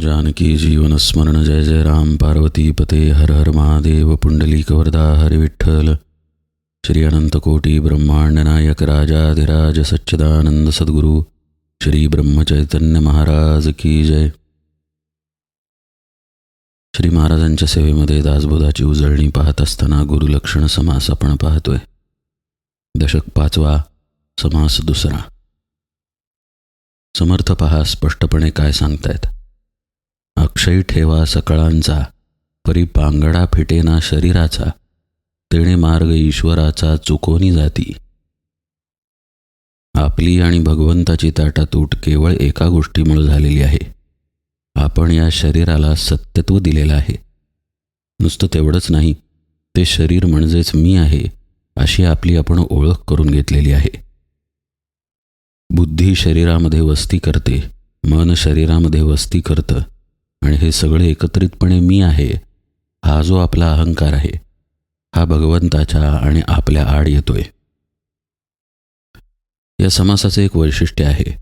जानकी जीवनस्मरण जय जय राम। पार्वती पते हर हर महादेव। पुंडलीकवरदा वरदा श्री अनंतकोटी ब्रह्मांडनायक ब्रह्मांड नायक राजाधिराज सच्चिदानंद सद्गुरु। श्री ब्रह्मचैतन्य महाराज की जय। श्री महाराजांच्या सेवेमध्ये दासबोधाची उजळणी पाहत असताना गुरुलक्षण समास आपण पाहतोय. दशक पाचवा समास दुसरा. समर्थ पहा स्पष्टपणे काय सांगतायत. अक्षय ठेवा सकळांचा परी पांगडा फिटेना शरीराचा तेणे मार्ग ईश्वराचा चुकोनी जाती. आपली आणि भगवंताची ताटातूट केवळ एका गोष्टीमुळे झालेली आहे. आपण या शरीराला सत्यत्व दिलेलं आहे. नुसतं तेवढंच नाही ते शरीर म्हणजेच मी आहे अशी आपली आपण ओळख करून घेतलेली आहे. बुद्धी शरीरामध्ये वस्ती करते मन शरीरामध्ये वस्ती करतं आणि हे सगळे एकत्रितपणे मी आहे हा जो आपला अहंकार आहे हा भगवंताच्या आणि आपल्या आड येतोय. या समासाचं एक वैशिष्ट्य आहे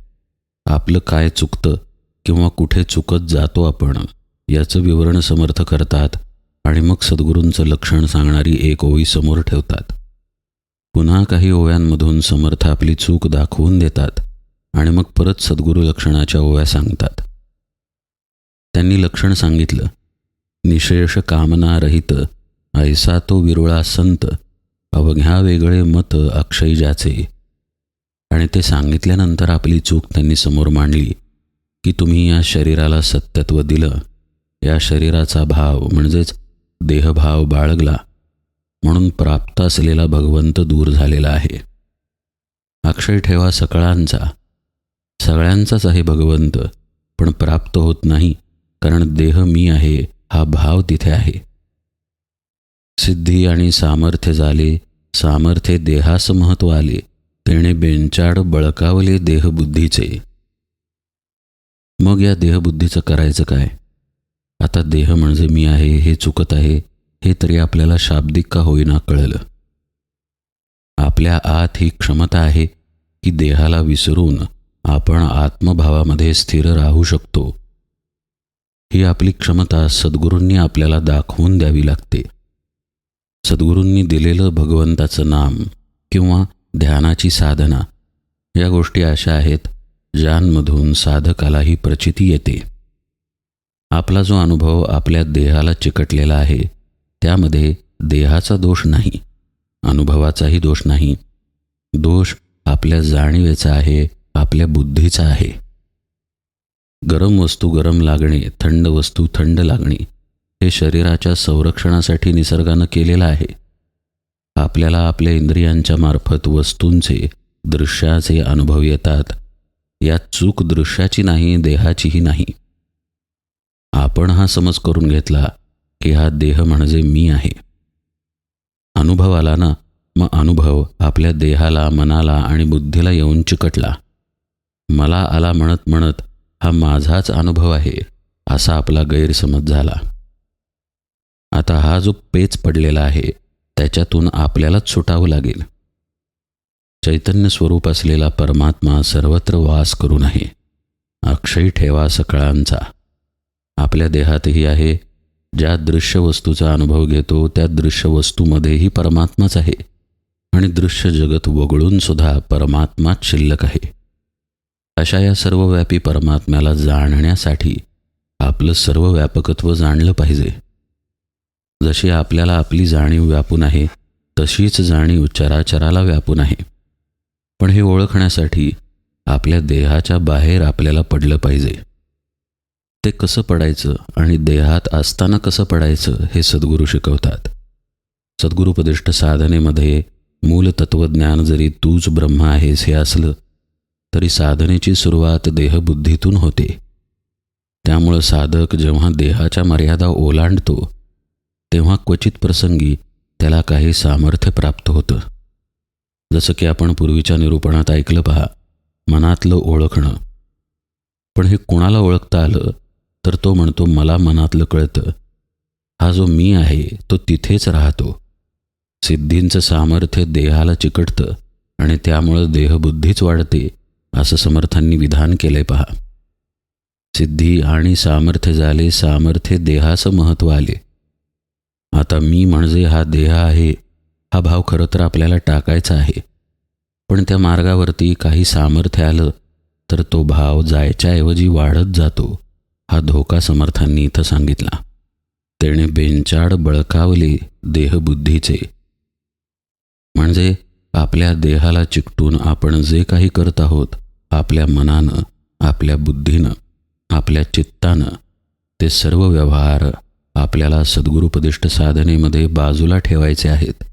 आपलं काय चुकतं किंवा कुठे चुकत जातो आपण याचं विवरण समर्थ करतात आणि मग सद्गुरूंचं लक्षण सांगणारी एक ओवी समोर ठेवतात. पुन्हा काही ओव्यांमधून समर्थ आपली चूक दाखवून देतात आणि मग परत सद्गुरू लक्षणाच्या ओव्या सांगतात. त्यांनी लक्षण सांगितलं. निशेष कामना रहित ऐसा तो विरुळा संत अवघ्या वेगळे मत अक्षय ज्याचे. आणि ते सांगितल्यानंतर आपली चूक त्यांनी समोर मांडली की तुम्ही या शरीराला सत्यत्व दिलं. या शरीराचा भाव म्हणजेच देहभाव बाळगला म्हणून प्राप्त असलेला भगवंत दूर झालेला आहे. अक्षय ठेवा सकळांचा. सगळ्यांचाच आहे भगवंत पण प्राप्त होत नाही. कारण देह मी आहे हा भाव तिथे आहे. सिद्धी आणि सामर्थ्य झाले सामर्थ्य देहास महत्त्व आले तेणे बेंचाड बळकावले देहबुद्धीचे. मग या देहबुद्धीचं करायचं काय? आता देह म्हणजे मी आहे हे चुकत आहे हे तरी आपल्याला शाब्दिक का होईना कळलं? आपल्या आत ही क्षमता आहे की देहाला विसरून आपण आत्मभावामध्ये स्थिर राहू शकतो. ही आपली क्षमता सद्गुरूंनी आपल्याला दाखवून द्यावी लागते. सद्गुरूंनी दिलेलं भगवंताचं नाम किंवा ध्यानाची साधना या गोष्टी अशा आहेत ज्यांमधून साधकालाही प्रचिती येते. आपला जो अनुभव आपल्या देहाला चिकटलेला आहे त्यामध्ये देहाचा दोष नाही अनुभवाचाही दोष नाही. दोष आपल्या जाणीवेचा आहे आपल्या बुद्धीचा आहे. गरम वस्तू गरम लागणे थंड वस्तू थंड लागणे हे शरीराच्या संरक्षणासाठी निसर्गानं केलेलं आहे. आपल्याला आपल्या इंद्रियांच्या मार्फत वस्तूंचे दृश्याचे अनुभव येतात. यात चूक दृश्याची नाही देहाचीही नाही. आपण हा समज करून घेतला की हा देह म्हणजे मी आहे. अनुभव आला ना मग अनुभव आपल्या देहाला मनाला आणि बुद्धीला येऊन चिकटला. मला आला म्हणत म्हणत हा माझाच अनुभव आहे असा आपला गैरसमज झाला. आता हा जो पेच पडलेला आहे त्याच्यातून आपल्यालाच सुटावं लागेल. चैतन्य स्वरूप असलेला परमात्मा सर्वत्र वास करून आहे. अक्षय ठेवा सकळांचा. आपल्या देहातही आहे. ज्या दृश्य वस्तूचा अनुभव घेतो त्या दृश्य वस्तूमध्येही परमात्माच आहे. आणि दृश्य जगत वगळून सुद्धा परमात्माच शिल्लक आहे. अशा या सर्वव्यापी परमात्म्याला जाणण्यासाठी आपलं सर्व व्यापकत्व जाणलं पाहिजे. जशी आपल्याला आपली जाणीव व्यापून आहे तशीच जाणीव चराचराला व्यापून आहे. पण हे ओळखण्यासाठी आपल्या देहाच्या बाहेर आपल्याला पडलं पाहिजे. ते कसं पडायचं आणि देहात असताना कसं पडायचं हे सद्गुरू शिकवतात. सद्गुरुपदिष्ट साधनेमध्ये मूल तत्त्वज्ञान जरी तूच ब्रह्म आहेस हे असलं तरी साधनेची सुरुवात देहबुद्धीतून होते. त्यामुळं साधक जेव्हा देहाच्या मर्यादा ओलांडतो तेव्हा क्वचित प्रसंगी त्याला काही सामर्थ्य प्राप्त होतं. जसं की आपण पूर्वीच्या निरूपणात ऐकलं पहा मनातलं ओळखणं. पण हे कुणाला ओळखता आलं तर तो म्हणतो मला मनातलं कळतं. हा जो मी आहे तो तिथेच राहतो. सिद्धींचं सामर्थ्य देहाला चिकटतं आणि त्यामुळं देहबुद्धीच वाढते असं समर्थांनी विधान केलंय पहा. सिद्धी आणि सामर्थ्य झाले सामर्थ्य देहाचं महत्त्व आले. आता मी म्हणजे हा देह आहे हा भाव खरं तर आपल्याला टाकायचा आहे. पण त्या मार्गावरती काही सामर्थ्य आलं तर तो भाव जायच्याऐवजी वाढत जातो हा धोका समर्थांनी इथं सांगितला. तेणे बेंचाड बळकावले देहबुद्धीचे. म्हणजे आपल्या देहाला चिकटून आपण जे काही करत आहोत आपल्या मनानं आपल्या बुद्धीनं आपल्या चित्तानं ते सर्व व्यवहार आपल्याला सद्गुरुपदिष्ट साधनेमध्ये बाजूला ठेवायचे आहेत.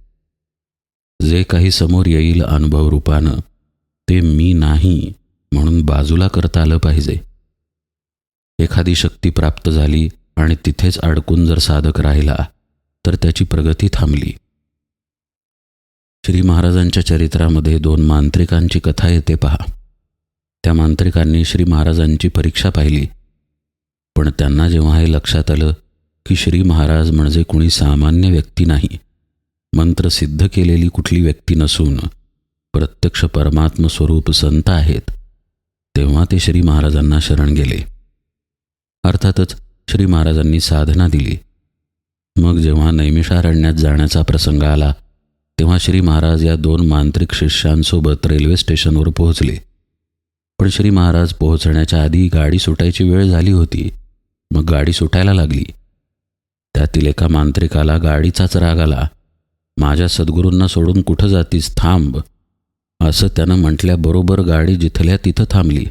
जे काही समोर येईल अनुभव रूपानं ते मी नाही म्हणून बाजूला करता आलं पाहिजे. एखादी शक्ती प्राप्त झाली आणि तिथेच अडकून जर साधक राहिला तर त्याची प्रगती थांबली. श्री महाराजांच्या चरित्रामध्ये दोन मांत्रिकांची कथा येते पहा. त्या मांत्रिकांनी श्री महाराजांची परीक्षा पाहिली. पण त्यांना जेव्हा हे लक्षात आलं की श्री महाराज म्हणजे कुणी सामान्य व्यक्ती नाही मंत्र सिद्ध केलेली कुठली व्यक्ती नसून प्रत्यक्ष परमात्म स्वरूप संत आहेत तेव्हा ते श्री महाराजांना शरण गेले. अर्थातच श्री महाराजांनी साधना दिली. मग जेव्हा नैमिषारण्यात जाण्याचा प्रसंग आला तेव्हा श्री महाराज या दोन मांत्रिक शिष्यांसोबत रेल्वे स्टेशनवर पोहोचले. पण श्री महाराज पोहोचण्याच्या आधी गाडी सुटायची वेळ झाली होती. मग गाडी सुटायला लागली. त्यातील एका मांत्रिकाला गाडीचाच राग आला. माझ्या सद्गुरूंना सोडून कुठं जातीस? थांब. असं त्यानं म्हटल्याबरोबर गाडी जिथल्या तिथं थांबली.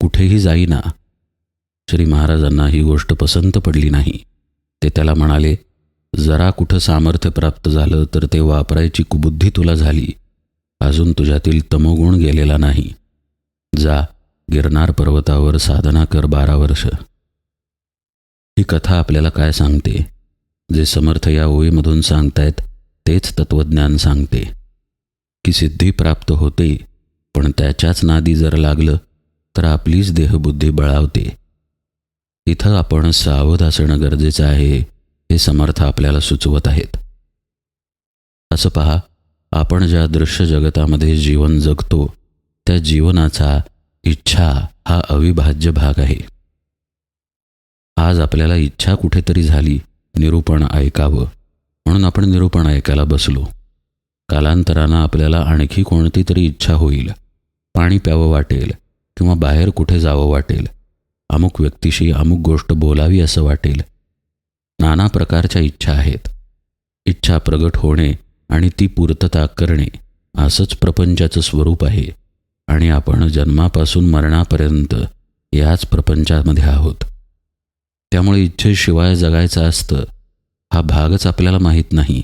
कुठेही जाईना. श्री महाराजांना ही गोष्ट पसंत पडली नाही. ते त्याला म्हणाले जरा कुठं सामर्थ्य प्राप्त झालं तर ते वापरायची कुबुद्धी तुला झाली. अजून तुझ्यातील तमोगुण गेलेला नाही. जा गिरनार पर्वतावर साधना कर बारा वर्ष. ही कथा आपल्याला काय सांगते? जे समर्थ या ओळीमधून सांगतायत तेच तत्त्वज्ञान सांगते. की सिद्धी प्राप्त होते पण त्याच्याच नादी जर लागलं तर आपलीच देहबुद्धी बळावते. इथं आपण सावध असणं गरजेचं आहे हे समर्थ आपल्याला सुचवत आहेत. असं पहा आपण ज्या दृश्य जगतामध्ये जीवन जगतो त्या जीवनाचा इच्छा हा अविभाज्य भाग आहे. आज आपल्याला इच्छा कुठेतरी झाली निरूपण ऐकावं. म्हणून आपण निरूपण ऐकायला बसलो. कालांतरानं आपल्याला आणखी कोणती तरी इच्छा होईल. पाणी प्यावं वाटेल किंवा बाहेर कुठे जावं वाटेल. अमुक व्यक्तीशी अमुक गोष्ट बोलावी असं वाटेल. नाना प्रकारच्या इच्छा आहेत. इच्छा प्रगट होणे आणि ती पूर्तता करणे असंच प्रपंचाचं स्वरूप आहे. आणि आपण जन्मापासून मरणापर्यंत याच प्रपंचामध्ये आहोत. त्यामुळे इच्छेशिवाय जगायचं असतं हा भागच आपल्याला माहीत नाही.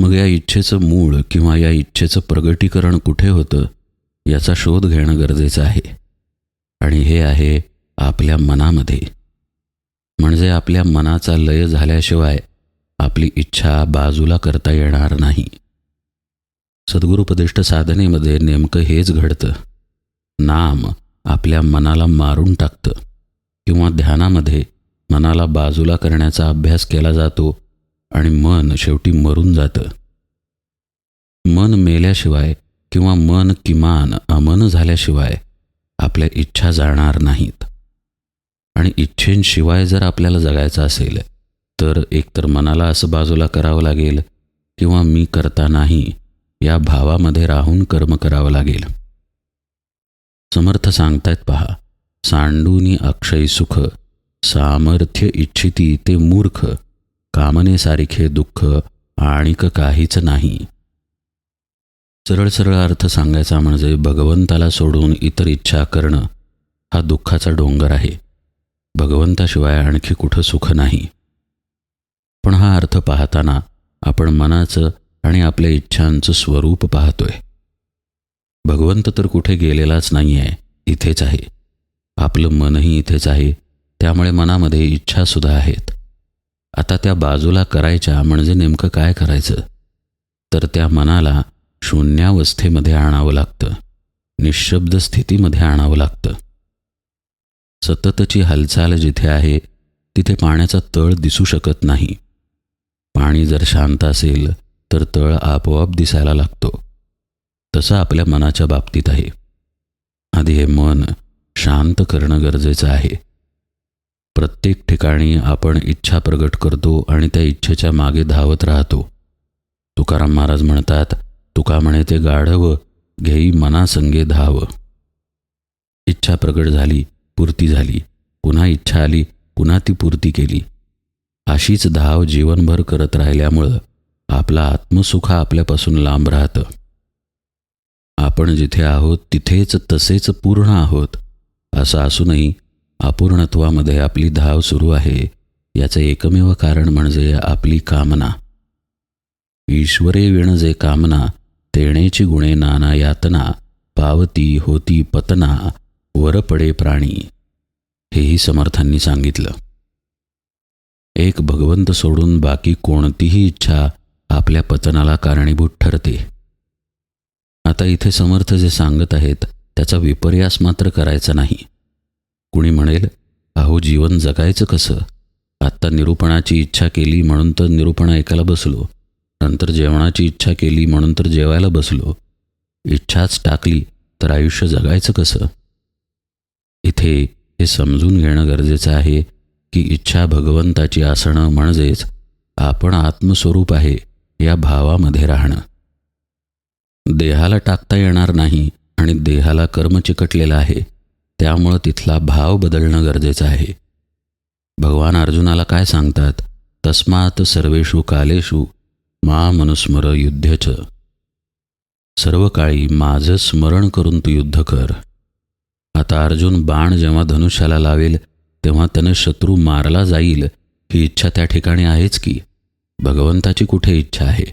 मग या इच्छेचं मूळ किंवा या इच्छेचं प्रगटीकरण कुठे होतं याचा शोध घेणं गरजेचं आहे. आणि हे आहे आपल्या मनामध्ये. म्हणजे आपल्या मनाचा लय झाल्याशिवाय आपली इच्छा बाजूला करता येणार नाही. सद्गुरुपदिष्ट साधनेमध्ये नेमकं हेच घडतं. नाम आपल्या मनाला मारून टाकतं किंवा ध्यानामध्ये मनाला बाजूला करण्याचा अभ्यास केला जातो आणि मन शेवटी मरून जातं. मन मेल्याशिवाय किंवा मन किमान अमन झाल्याशिवाय आपल्या इच्छा जाणार नाहीत. आणि इच्छेंशिवाय जर आपल्याला जगायचं असेल तर एकतर मनाला असं बाजूला करावं लागेल किंवा मी करता नाही या भावामध्ये राहून कर्म करावं लागेल. समर्थ सांगतायत पहा सांडूनी अक्षय सुख सामर्थ्य इच्छिती ते मूर्ख कामनेसारखे दुःख आणिक काहीच नाही. सरळ सरळ अर्थ सांगायचा म्हणजे भगवंताला सोडून इतर इच्छा करणं हा दुःखाचा डोंगर आहे. भगवंताशिवाय आणखी कुठं सुख नाही. पण हा अर्थ पाहताना आपण मनाचं आणि आपल्या इच्छांचं स्वरूप पाहतोय. भगवंत तर कुठे गेलेलाच नाही आहे इथेच आहे. आपलं मनही इथेच आहे त्यामुळे मनामध्ये इच्छासुद्धा आहेत. आता त्या बाजूला करायच्या म्हणजे नेमकं काय करायचं? तर त्या मनाला शून्यावस्थेमध्ये आणावं लागतं. निशब्द स्थितीमध्ये आणावं लागतं. सततची हालचाल जिथे आहे तिथे पाण्याचा तळ दिसू शकत नाही. पाणी जर शांत असेल तर तळ आपोआप दिसायला लागतो. तसं आपल्या मनाच्या बाबतीत आहे. आधी हे मन शांत करणं गरजेचं आहे. प्रत्येक ठिकाणी आपण इच्छा प्रगट करतो आणि त्या इच्छेच्या मागे धावत राहतो. तुकाराम महाराज म्हणतात तुका म्हणे ते गाढव घेई मनासंगे धाव. इच्छा प्रगट झाली पूर्ती झाली. पुन्हा इच्छा आली पुन्हा ती पूर्ती केली. अशीच धाव जीवनभर करत राहिल्यामुळं आपला आत्मसुख आपल्यापासून लांब राहतं. आपण जिथे आहोत तिथेच तसेच पूर्ण आहोत असं असूनही अपूर्णत्वामध्ये आपली धाव सुरू आहे याचं एकमेव कारण म्हणजे आपली कामना. ईश्वरे विण जे कामना तेणेची गुणे नाना यातना पावती होती पतना वरपडे प्राणी हेही समर्थांनी सांगितलं. एक भगवंत सोडून बाकी कोणतीही इच्छा आपल्या पतनाला कारणीभूत ठरते. आता इथे समर्थ जे सांगत आहेत त्याचा विपर्यास मात्र करायचा नाही. कुणी म्हणेल अहो जीवन जगायचं कसं? आत्ता निरूपणाची इच्छा केली म्हणून तर निरूपण ऐकायला बसलो. नंतर जेवणाची इच्छा केली म्हणून तर जेवायला बसलो. इच्छाच टाकली तर आयुष्य जगायचं कसं? इथे हे समजून घेणं गरजेचं आहे की इच्छा भगवंताची असणं म्हणजेच आपण आत्मस्वरूप आहे. या भावामध्ये राहणं. देहाला टाकता येणार नाही आणि देहाला कर्म चिकटलेलं आहे त्यामुळं तिथला भाव बदलणं गरजेचं आहे. भगवान अर्जुनाला काय सांगतात? तस्मात सर्वेषु कालेषु मा मनुस्मर युद्धच. सर्व काळी माझं स्मरण करून तू युद्ध कर. आता अर्जुन बाण जेव्हा धनुष्याला लावेल तेव्हा त्यानं शत्रू मारला जाईल ही इच्छा त्या ठिकाणी आहेच की? भगवंताची कुठे इच्छा आहे?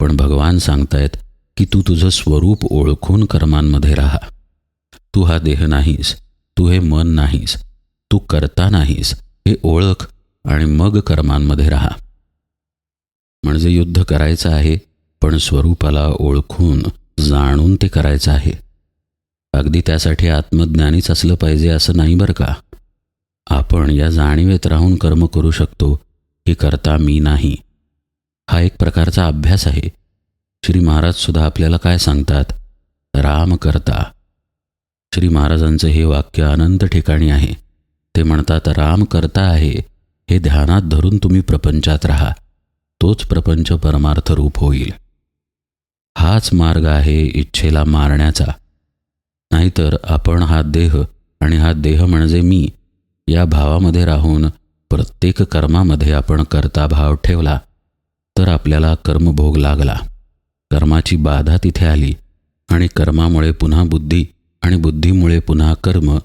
पण भगवान सांगतायत की तू तुझं स्वरूप ओळखून कर्मांमध्ये राहा. तू हा देह नाहीस तू हे मन नाहीस तू करता नाहीस हे ओळख आणि मग कर्मांमध्ये राहा. म्हणजे युद्ध करायचं आहे पण स्वरूपाला ओळखून जाणून ते करायचं आहे. अगदी त्यासाठी आत्मज्ञानीच असलं पाहिजे असं नाही बरं का? आपण या जाणीवेत राहून कर्म करू शकतो हे करता मी नाही. हा एक प्रकारचा अभ्यास आहे. श्री महाराज सुद्धा आपल्याला काय सांगतात? राम करता. श्री महाराजांचं हे वाक्य अनंत ठिकाणी आहे. ते म्हणतात राम करता आहे हे ध्यानात धरून तुम्ही प्रपंचात राहा. तोच प्रपंच परमार्थ रूप होईल. हाच मार्ग आहे इच्छेला मारण्याचा. नाहीतर आपण हा देह आणि हा देह म्हणजे मी या भावामध्ये राहून प्रत्येक कर्मामध्ये आपण करता भाव ठेवला तर आपल्याला कर्मभोग लागला. कर्माची बाधा तिथे आली आणि कर्मामुळे पुन्हा बुद्धी आणि बुद्धीमुळे पुन्हा कर्म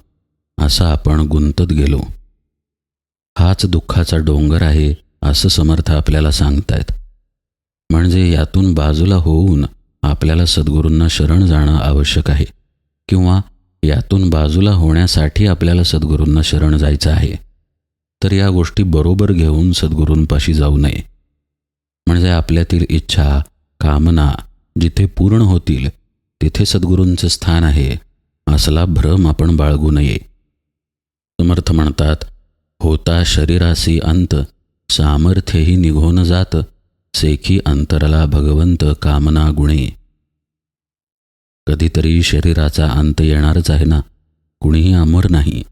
असा आपण गुंतत गेलो. हाच दुःखाचा डोंगर आहे असं समर्थ आपल्याला सांगतायत. म्हणजे यातून बाजूला होऊन आपल्याला सद्गुरूंना शरण जाणं आवश्यक आहे किंवा यातून बाजूला होण्यासाठी आपल्याला सद्गुरूंना शरण जायचं आहे. तर या गोष्टी बरोबर घेऊन सद्गुरूंपाशी जाऊ नये. म्हणजे आपल्यातील इच्छा कामना जिथे पूर्ण होतील तिथे सद्गुरूंचं स्थान आहे असला भ्रम आपण बाळगू नये. समर्थ म्हणतात होता शरीरासी अंत सामर्थ्यही निघून जात सेखी अंतरला भगवंत कामना गुणे. कधीतरी शरीराचा अंत येणारच आहे ना? कुणीही अमर नाही.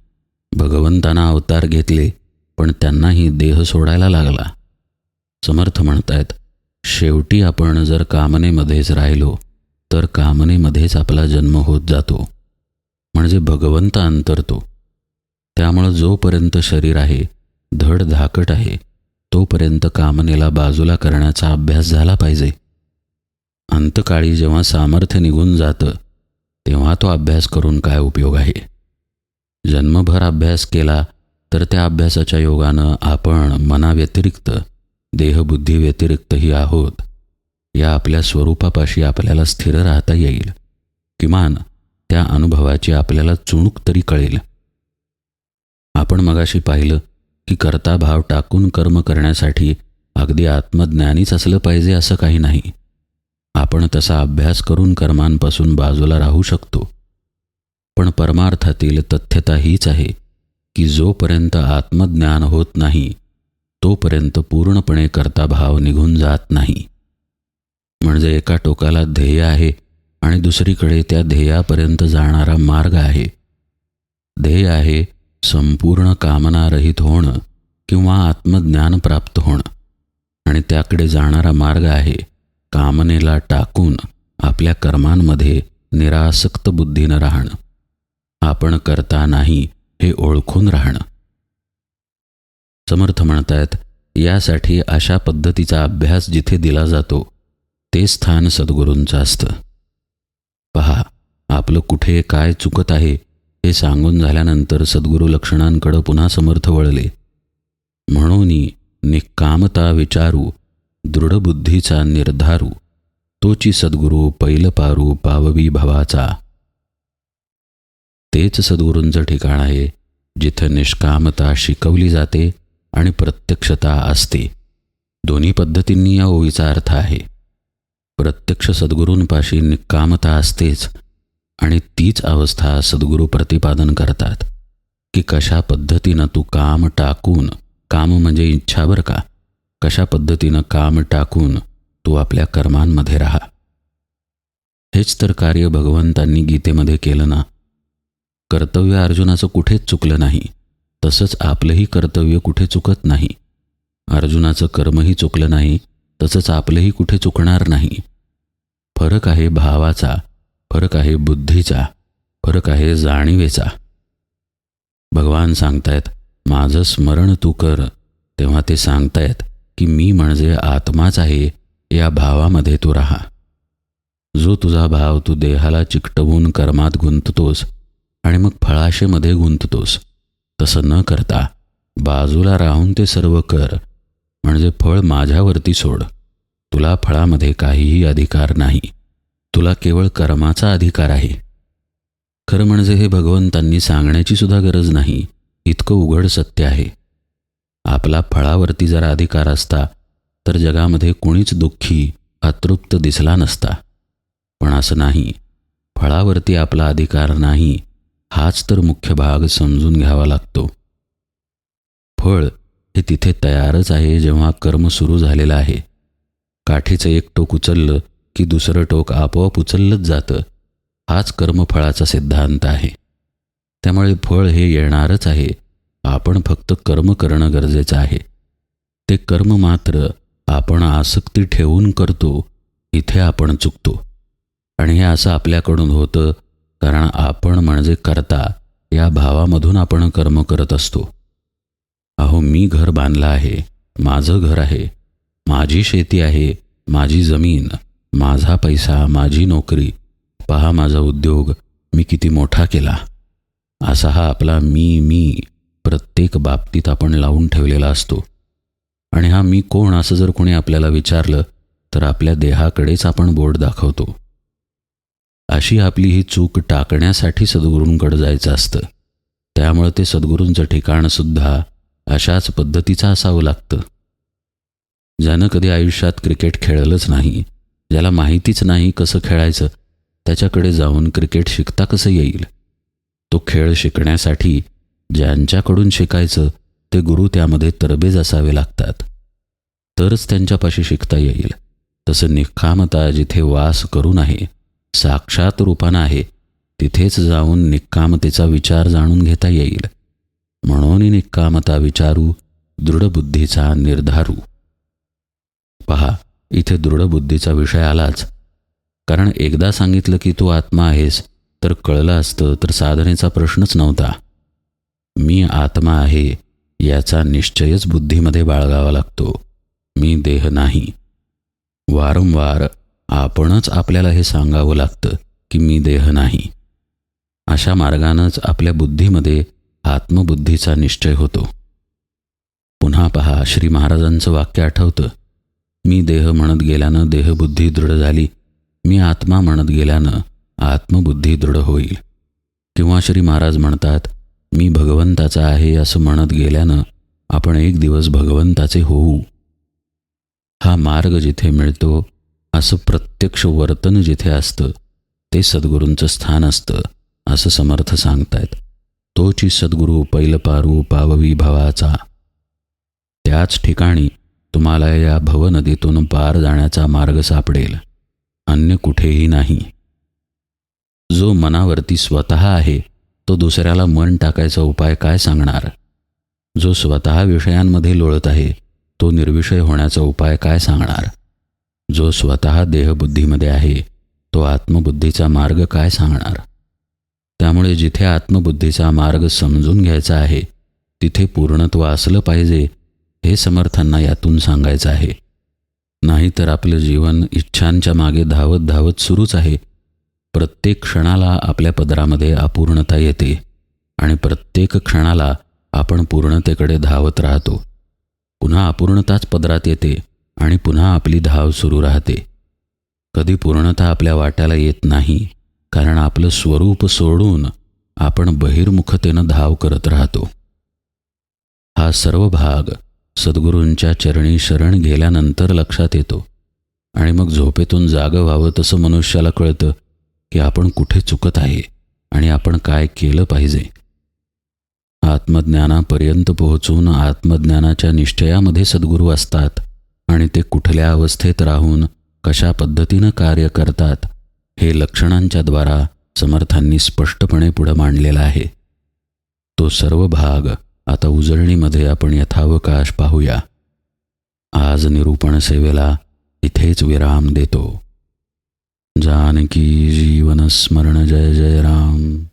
भगवंतांना अवतार घेतले पण त्यांनाही देह सोडायला लागला. समर्थ म्हणतायत शेवटी आपण जर कामनेमध्येच राहिलो तर कामनेमध्येच आपला जन्म होत जातो. म्हणजे भगवंत अंतरतो. त्यामुळं जोपर्यंत शरीर आहे धड धाकट आहे तोपर्यंत कामनेला बाजूला करण्याचा अभ्यास झाला पाहिजे. अंतकाळी जेव्हा सामर्थ्य निघून जातं तेव्हा तो अभ्यास करून काय उपयोग आहे? जन्मभर अभ्यास केला तर त्या अभ्यासाच्या योगानं आपण मनाव्यतिरिक्त देहबुद्धीव्यतिरिक्तही आहोत. या आपल्या स्वरूपापाशी आपल्याला स्थिर राहता येईल. किमान त्या अनुभवाची आपल्याला चुणूक तरी कळेल. आपण मगाशी पाहिलं की करता भाव टाकून कर्म करण्यासाठी अगदी आत्मज्ञानीच असलं पाहिजे असं काही नाही. आपण तसा अभ्यास करून कर्मांपासून बाजूला राहू शकतो. पण परमार्थातील तथ्यता हीच आहे की जोपर्यंत आत्मज्ञान होत नाही तोपर्यंत पूर्णपणे करता भाव निघून जात नाही. म्हणजे एका टोकाला ध्येय आहे आणि दुसरीकडे त्या ध्येयापर्यंत जाणारा मार्ग आहे. ध्येय आहे संपूर्ण कामनारहित होणं किंवा आत्मज्ञान प्राप्त होणं. आणि त्याकडे जाणारा मार्ग आहे कामनेला टाकून आपल्या कर्मांमध्ये निरासक्त बुद्धीनं राहणं. आपण करता नाही हे ओळखून राहणं. समर्थ म्हणतायत यासाठी अशा पद्धतीचा अभ्यास जिथे दिला जातो ते स्थान सद्गुरूंचं असतं. पहा आपलं कुठे काय चुकत आहे हे सांगून झाल्यानंतर सद्गुरू लक्षणांकडं पुन्हा समर्थ वळले. म्हणून निकामता विचारू दृढबुद्धीचा निर्धारू तोची सद्गुरू पैल पारू पाववी भवाचा. तेच सद्गुरूंचं ठिकाण आहे जिथं निष्कामता शिकवली जाते आणि प्रत्यक्षता असते. दोन्ही पद्धतींनी या ओळीचा अर्थ आहे. प्रत्यक्ष सद्गुरूंपाशी निकामता असतेच आणि तीच अवस्था सद्गुरू प्रतिपादन करतात की कशा पद्धतीनं तू काम टाकून काम म्हणजे इच्छावर का? कशा पद्धतीनं काम टाकून तू आपल्या कर्मांमध्ये राहा? हेच तर कार्य भगवंतांनी गीतेमध्ये केलं ना? कर्तव्य अर्जुनाचं कुठेच चुकलं नाही. तसंच आपलंही कर्तव्य कुठे चुकत नाही. अर्जुनाचं कर्मही चुकलं नाही तसंच आपलंही कुठे चुकणार नाही. फरक आहे भावाचा फरक आहे बुद्धीचा फरक आहे जाणीवेचा. भगवान सांगतायत माझं स्मरण तू कर. तेव्हा ते सांगतायत की मी म्हणजे आत्माच आहे या भावामध्ये तू राहा. जो तुझा भाव तू देहाला चिकटवून कर्मात गुंततोस आणि मग फळाशेमध्ये गुंततोस. तसं न करता बाजूला राहून ते सर्व कर म्हणजे फळ माझ्यावरती सोड. तुला फळामध्ये काहीही अधिकार नाही. तुला केवळ कर्माचा अधिकार आहे. खरं म्हणजे हे भगवंतांनी सांगण्याची सुद्धा गरज नाही. इतकं उघड सत्य आहे. आपला फळावरती जर अधिकार असता तर जगामध्ये कुणीच दुःखी अतृप्त दिसला नसता. पण असं नाही. फळावरती आपला अधिकार नाही. हाच तर मुख्य भाग समजून घ्यावा लागतो. फळ हे तिथे तयारच आहे जेव्हा कर्म सुरू झालेलं आहे. काठीचं एक टोक उचललं की दुसरं टोक आपोआप उचललंच जातं. हाच कर्मफळाचा सिद्धांत आहे. त्यामुळे फळ हे येणारच आहे. आपण फक्त कर्म करणं गरजेचं आहे. ते कर्म मात्र आपण आसक्ती ठेवून करतो इथे आपण चुकतो. आणि हे असं आपल्याकडून होतं कारण आपण म्हणजे करता या भावामधून आपण कर्म करत असतो. अहो मी घर बांधलं आहे माझं घर आहे माझी शेती आहे माझी जमीन माझा पैसा माझी नोकरी पहा माझा उद्योग मी किती मोठा केला. असा हा आपला मी मी प्रत्येक बाबतीत आपण लावून ठेवलेला असतो. आणि हा मी कोण असं जर कोणी आपल्याला विचारलं तर आपल्या देहाकडेच आपण बोर्ड दाखवतो. अशी आपली ही चूक टाकण्यासाठी सद्गुरूंकडे जायचं असतं. त्यामुळे ते सद्गुरूंचं ठिकाणसुद्धा अशाच पद्धतीचं असावं लागतं. ज्यानं कधी आयुष्यात क्रिकेट खेळलंच नाही ज्याला माहितीच नाही कसं खेळायचं त्याच्याकडे जाऊन क्रिकेट शिकता कसं येईल? तो खेळ शिकण्यासाठी ज्यांच्याकडून शिकायचं ते गुरु त्यामध्ये तरबेज असावे लागतात. तरच त्यांच्यापाशी शिकता येईल. तसं निकामता जिथे वास करून आहे साक्षात रूपानं आहे. तिथेच जाऊन निकामतेचा विचार जाणून घेता येईल. म्हणून निकामता विचारू दृढबुद्धीचा निर्धारू. पहा इथे दृढबुद्धीचा विषय आलाच. कारण एकदा सांगितलं की तू आत्मा आहेस तर कळलं असतं तर साधनेचा प्रश्नच नव्हता. मी आत्मा आहे याचा निश्चयच बुद्धीमध्ये बाळगावा लागतो. मी देह नाही. वारंवार आपणच आपल्याला हे सांगावं लागतं की मी देह नाही. अशा मार्गानंच आपल्या बुद्धीमध्ये आत्मबुद्धीचा निश्चय होतो. पुन्हा पहा श्री महाराजांचं वाक्य आठवतं. मी देह म्हणत गेल्यानं देहबुद्धी दृढ झाली. मी आत्मा म्हणत गेल्यानं आत्मबुद्धी दृढ होईल. किंवा श्री महाराज म्हणतात मी भगवंताचा आहे असं म्हणत गेल्यानं आपण एक दिवस भगवंताचे होऊ. हा मार्ग जिथे मिळतो असं प्रत्यक्ष वर्तन जिथे असतं ते सद्गुरूंचं स्थान असतं असं समर्थ सांगतायत. तोची सद्गुरू पैलपारू पाववी भवाचा त्याच ठिकाणी तुम्हाला या भवनदीतून पार जाण्याचा मार्ग सापडेल. अन्य कुठेही नाही. जो मनावरती स्वतः आहे तो दुसऱ्याला मन टाकायचा उपाय काय सांगणार? जो स्वतः विषयांमध्ये लोळत आहे तो निर्विषय होण्याचा उपाय काय सांगणार? जो स्वतः देहबुद्धीमध्ये आहे तो आत्मबुद्धीचा मार्ग काय सांगणार? त्यामुळे जिथे आत्मबुद्धीचा मार्ग समजून घ्यायचा आहे तिथे पूर्णत्व असलं पाहिजे हे समर्थांना यातून सांगायचं आहे. नाहीतर आपलं जीवन इच्छांच्या मागे धावत धावत सुरूच आहे. प्रत्येक क्षणाला आपल्या पदरामध्ये अपूर्णता येते आणि प्रत्येक क्षणाला आपण पूर्णतेकडे धावत राहतो. पुन्हा अपूर्णताच पदरात येते. आणि पुन्हा आपली धाव सुरू राहते. कधी पूर्णता आपल्या वाट्याला येत नाही कारण आपलं स्वरूप सोडून आपण बहिर्मुखतेनं धाव करत राहतो. हा सर्व भाग सद्गुरूंच्या चरणी शरण गेल्यानंतर लक्षात येतो. आणि मग झोपेतून जागं व्हावं तसं मनुष्याला कळतं की आपण कुठे चुकत आहे आणि आपण काय केलं पाहिजे. आत्मज्ञानापर्यंत पोहोचून आत्मज्ञानाच्या निश्चयामध्ये सद्गुरू असतात. आणि ते कुठल्या अवस्थेत राहून कशा पद्धतीनं कार्य करतात हे लक्षणांच्या द्वारा समर्थांनी स्पष्टपणे पुढं मांडलेला आहे. तो सर्व भाग आता उजळणीमध्ये आपण यथावकाश पाहूया. आज निरूपण सेवेला इथेच विराम देतो. जानकी जीवन स्मरण जय जय राम.